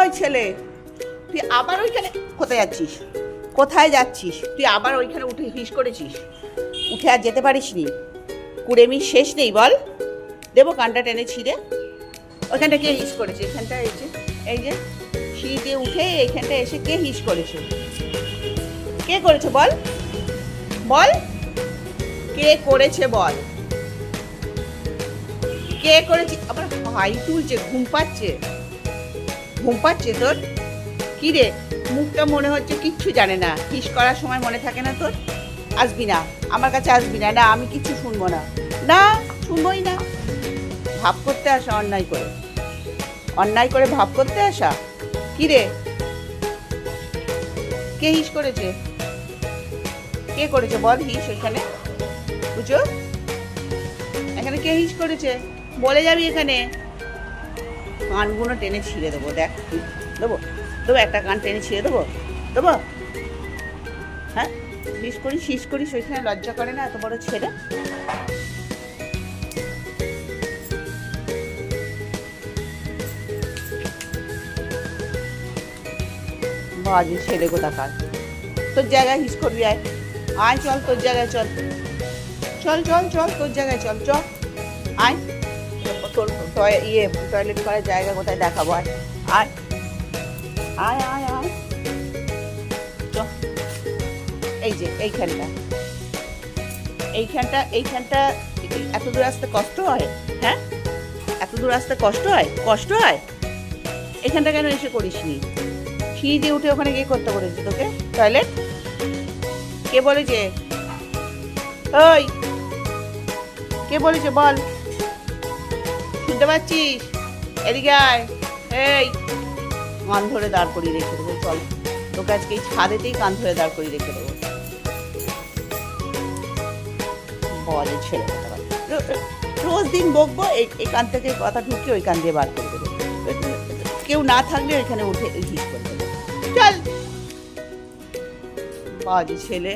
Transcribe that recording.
ওই ছেলে। তুই আবার ওইখানে কোথায় যাচ্ছিস? কোথায় যাচ্ছিস? তুই আবার ওইখানে উঠে হিস করেছিস। উঠে আর যেতে পারিস নি কুড়েমির শেষ নেই, বল। দেবো কানটা টেনে ছিঁড়ে। ওইখানটা কে হিস করেছে? এখানটা এই যে এই যে সিঁড়ি দিয়ে উঠে এইখানটা এসে কে হিস করেছে? কে করেছে, বল? বল। কে করেছে, বল? কে করেছে? আবার হাই তুলছে, ঘুম পাচ্ছে। ঘুম পাচ্ছে তোর কি রে, মুখটা মনে হচ্ছে কিচ্ছু জানে না। কিস করার সময় মনে থাকে না তোর? আসবি না, আমার কাছে আসবি না না, আমি কিচ্ছু শুনব না। না, শুনবোই না। ভাব করতে আসা, অন্যায় করে। অন্যায় করে ভাব করতে আসা? কি রে? কে হিস করেছে? কে করেছে? বল হিস এখানে। বুঝো? এখানে কে হিস করেছে? বলে যাবি এখানে। কানগুলো টেনে ছিঁড়ে দেবো, দেখ দেবো? দেবো একটা কান টেনে ছিঁড়ে দেবো? দেবো? হ্যাঁ? হিস করি হিস করিস, ওইখানে লজ্জা করে না এত বড় ছেলে? বাজে ছেলে কোথাকার। তোর জায়গায় হিস করবি, আয়। আয়, চল তোর জায়গায় চল। চল চল চল, তোর জায়গায় চল চল। আয়। ইয়ে টয়লেট করার জায়গা কোথায় দেখাবো? আয় আয়। আয় আয় আয়। এই যে, এইখানটা। এইখানটা এইখানটা এত দূর আসতে কষ্ট হয়? হ্যাঁ? এত দূর আসতে কষ্ট হয়? কষ্ট হয়? এখানটা কেন এসে করিস নি সিঁড়ি দিয়ে উঠে ওখানে গিয়ে করতে বলেছি তোকে। টয়লেট কে বলেছে? ওই! কে বলেছে বল? শুনতে পাচ্ছিস? এদিকে আয়। এই, কান ধরে দাঁড় করিয়ে রেখে দেবো, চল। তোকে আজকে এই ছাদেতেই কান ধরে দাঁড় করিয়ে রেখে দেবো। বলে ছেলে রোজ দিন বকবো এই কান থেকে কথা ঢুকে ওই কান দিয়ে বার করে দেবো। কেউ না থাকলে ওইখানে উঠে হিস করে দেবো। চল। বাজে ছেলে।